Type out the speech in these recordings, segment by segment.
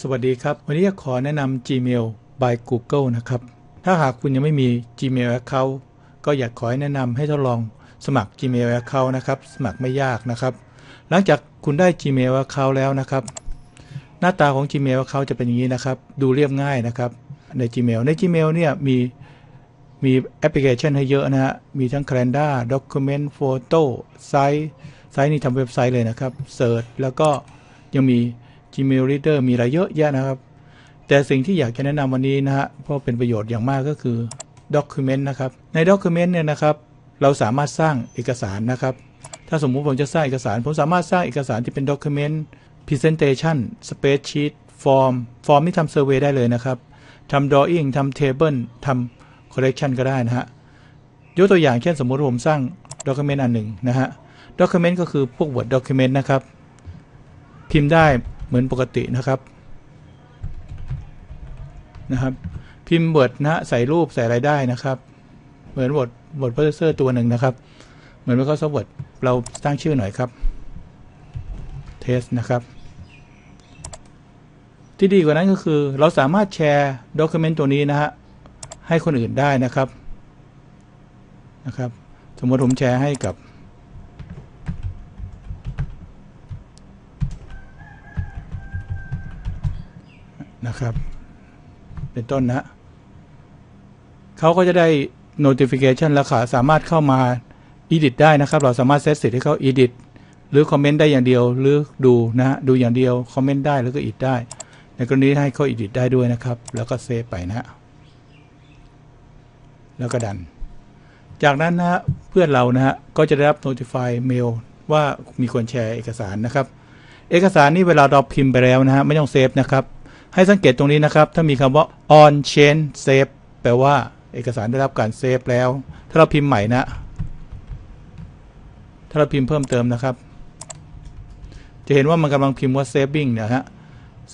สวัสดีครับ วันนี้ขอแนะนำ Gmail by Google นะครับ ถ้าหากคุณยังไม่มี Gmail Account ก็อยากขอแนะนำให้ทดลองสมัคร Gmail Account นะครับ สมัครไม่ยากนะครับ หลังจากคุณได้ Gmail Account แล้วนะครับ หน้าตาของ Gmail Account จะเป็นอย่างนี้นะครับ ดูเรียบง่ายนะครับ ใน Gmail ใน Gmail เนี่ยมีมีแอปพลิเคชันให้เยอะนะฮะ มีทั้ง Calendar Document Photo Site ไซต์นี้ทำเว็บไซต์เลยนะครับ Search แล้วก็ยังมี Gmail Reader มีอะไรเยอะแยะนะครับ แต่สิ่งที่อยากจะแนะนำวันนี้นะฮะเพราะเป็นประโยชน์อย่างมากก็คือ Document นะครับ ใน Document เนี่ยนะครับ เราสามารถสร้างเอกสารนะครับ ถ้าสมมุติผมจะสร้างเอกสาร ผมสามารถสร้างเอกสารที่เป็น Document Presentation Spreadsheet Form Form ที่ทำ Survey ได้เลยนะครับทำ Drawing ทำ Table ทำ Collection ก็ได้นะฮะยกตัวอย่างเช่นสมมุติผมสร้าง Document อันหนึ่งนะฮะ Document ก็คือพวก Word Document นะครับ พิมพ์ได้ เหมือนปกตินะครับนะครับ พิมพ์ Word นะใส่รูปใส่อะไรได้นะครับ เหมือน Word Word Processor ตัวหนึ่งนะครับ เหมือน Microsoft Word เราตั้งชื่อหน่อยครับ Test นะครับ ที่ดีกว่านั้นก็คือ เราสามารถแชร์ Document ตัวนี้นะฮะให้คนอื่นได้นะครับนะครับ สมมติผมแชร์ให้กับ นะครับ เป็นต้นนะเขาก็จะได้ notification แล้วค่ะสามารถเข้ามา edit ได้นะครับ เราสามารถเซตสิทธิ์ให้เขา edit หรือคอมเมนต์ได้อย่างเดียวหรือดูนะฮะดูอย่างเดียวคอมเมนต์ได้แล้วก็ edit ได้ ในกรณีให้เขา edit ได้ด้วยนะครับ แล้วก็เซฟไปนะฮะแล้วก็ดัน จากนั้นนะฮะเพื่อนเรานะฮะก็จะได้รับ notify mail ว่ามีคนแชร์เอกสารนะครับ เอกสารนี้เวลาเราพิมพ์ไปแล้วนะฮะไม่ต้องเซฟนะครับ ให้สังเกตตรงนี้นะครับ ถ้ามีคำว่า on chain save แปลว่าเอกสารได้รับการเซฟแล้ว ถ้าเราพิมพ์ใหม่นะ ถ้าเราพิมพ์เพิ่มเติมนะครับ จะเห็นว่ามันกำลังพิมพ์ว่า saving เนะฮะ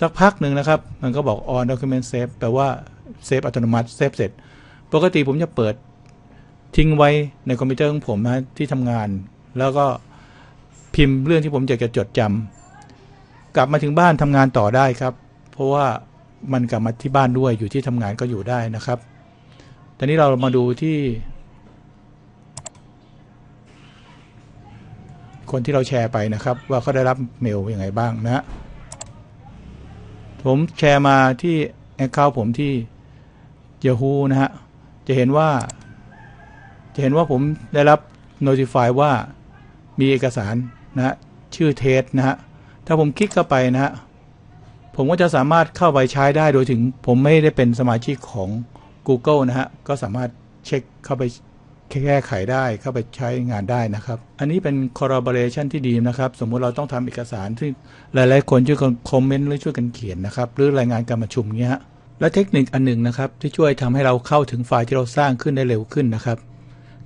สักพักหนึ่งนะครับ มันก็บอก on document save แปลว่าเซฟอัตโนมัติเซฟเสร็จ ปกติผมจะเปิดทิ้งไว้ในคอมพิวเตอร์ของผมนะที่ทำงาน แล้วก็พิมพ์เรื่องที่ผมอยากจะจดจำกลับมาถึงบ้านทำงานต่อได้ครับ เพราะว่ามันกลับมาที่บ้านด้วยอยู่ที่ทำงานก็อยู่ได้นะครับ ตอนนี้เรามาดูที่ คนที่เราแชร์ไปนะครับ ว่าเขาได้รับเมลยังไงบ้างนะฮะผมแชร์มาที่แอคเคาท์ผมที่ Yahoo นะฮะ จะเห็นว่า จะเห็นว่าผมได้รับ notify ว่ามีเอกสารนะฮะชื่อเทสนะฮะ ถ้าผมคลิกเข้าไปนะฮะ ผมก็จะสามารถเข้าไปใช้ได้โดยถึงผมไม่ได้เป็นสมาชิกของ Google นะฮะ ก็สามารถเช็คเข้าไปแก้ไขได้เข้าไปใช้งานได้นะครับ อันนี้เป็น collaboration ที่ดีนะครับ สมมุติเราต้องทำเอกสารที่หลาย ๆ คนช่วยกันคอมเมนต์หรือช่วยกันเขียนนะครับ หรือรายงานการประชุมเงี้ยและเทคนิคอันหนึ่งนะครับ ที่ช่วยทำให้เราเข้าถึงไฟล์ที่เราสร้างขึ้นได้เร็วขึ้นนะครับ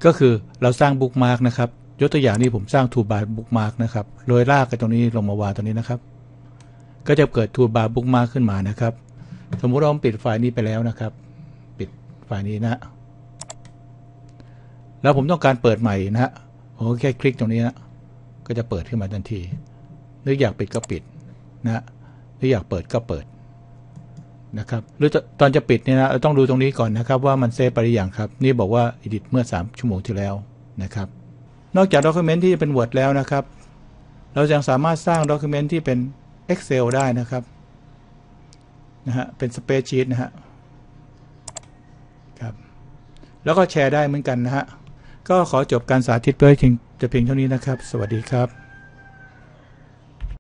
ก็คือเราสร้างบุ๊กมาร์กนะครับ ยกตัวอย่างนี้ผมสร้างทูบาร์บุ๊กมาร์กนะครับโรยลากกันตรงนี้ลงมาวางตรงนี้นะครับ ก็จะเกิดทูบาร์บุ๊กมาขึ้นมานะครับ สมมุติเราปิดไฟล์นี้ไปแล้วนะครับ ปิดไฟล์นี้นะ แล้วผมต้องการเปิดใหม่นะฮะผมแค่คลิกตรงนี้นะก็จะเปิดขึ้นมาทันที หรืออยากปิดก็ปิดนะหรืออยากเปิดก็เปิดนะครับหรือตอนจะปิดเนี่ยนะเราต้องดูตรงนี้ก่อนนะครับ ว่ามันเซฟไปหรือยังครับ นี่บอกว่า edit เมื่อ 3 ชั่วโมงที่แล้วนะครับ นอกจากด็อกิเมนต์ที่เป็น Word แล้วนะครับ เรายังสามารถสร้างด็อกิเมนต์ที่เป็น Excel ได้นะครับนะฮะเป็น Spreadsheet นะฮะครับแล้วก็แชร์ได้เหมือนกันนะฮะก็ขอจบการสาธิตเพื่อเพียงจะเพียงเท่านี้นะครับ สวัสดีครับ